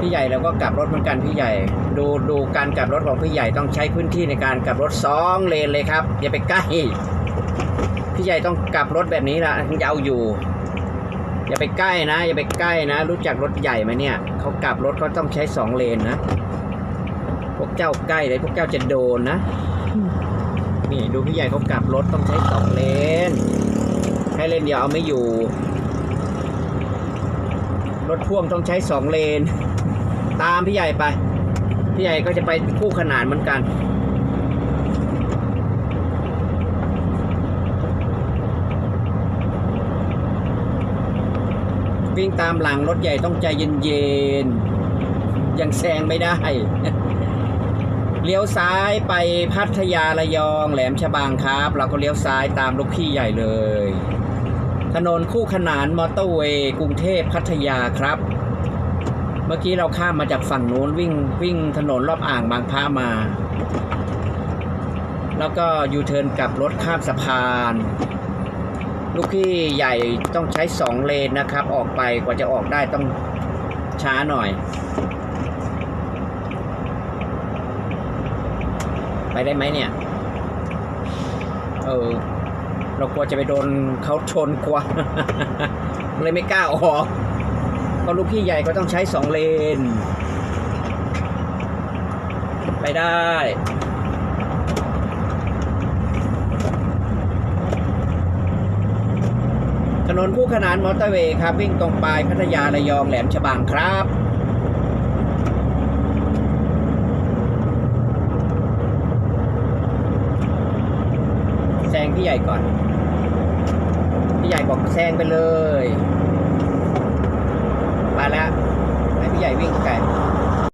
พี่ใหญ่แล้วก็กลับรถเหมือนกันพี่ใหญ่ ดูดูการกลับรถของพี่ใหญ่ต้องใช้พื้นที่ในการกลับรถสองเลนเลยครับอย่าไปใกล้พี่ใหญ่ต้องกลับรถแบบนี้ละถึงจะเอาอยู่ อย่าไปใกล้นะ อย่าไปใกล้นะ รู้จักรถใหญ่ไหมเนี่ยเขากลับรถเขาต้องใช้สองเลนนะพวกเจ้าใกล้เลยพวกเจ้าจะโดนนะนี่ดูพี่ใหญ่เขากลับรถต้องใช้สองเลนให้เลนเดียวเอาไม่อยู่ รถพ่วงต้องใช้สองเลน ตามพี่ใหญ่ไป พี่ใหญ่ก็จะไปคู่ขนานเหมือนกันวิ่งตามหลังรถใหญ่ต้องใจเย็นๆ ยังแซงไม่ได้ เลี้ยวซ้ายไปพัทยาระยองแหลมฉบังครับ เราก็เลี้ยวซ้ายตามลูกพี่ใหญ่เลย ถนนคู่ขนานมอเตอร์เวย์กรุงเทพพัทยาครับ เมื่อกี้เราข้ามมาจากฝั่งนู้นวิ่งวิ่งถนนรอบอ่างบางพระมา แล้วก็ยูเทิร์นกลับรถข้ามสะพาน ลูกพี่ใหญ่ต้องใช้สองเลนนะครับ ออกไปกว่าจะออกได้ต้องช้าหน่อย ไปได้ไหมเนี่ย เออ เรากลัวจะไปโดนเขาชนกลัว เลยไม่กล้าออกเพราะลูกพี่ใหญ่ก็ต้องใช้สองเลน ไปได้ถนนคู่ขนานมอเตอร์เวย์ครับ วิ่งตรงไปพัทยาระยองแหลมฉบังครับ แซง พี่ใหญ่ก่อน พี่ใหญ่บอกแซงไปเลย มาแล้วให้พี่ใหญ่วิ่งไกล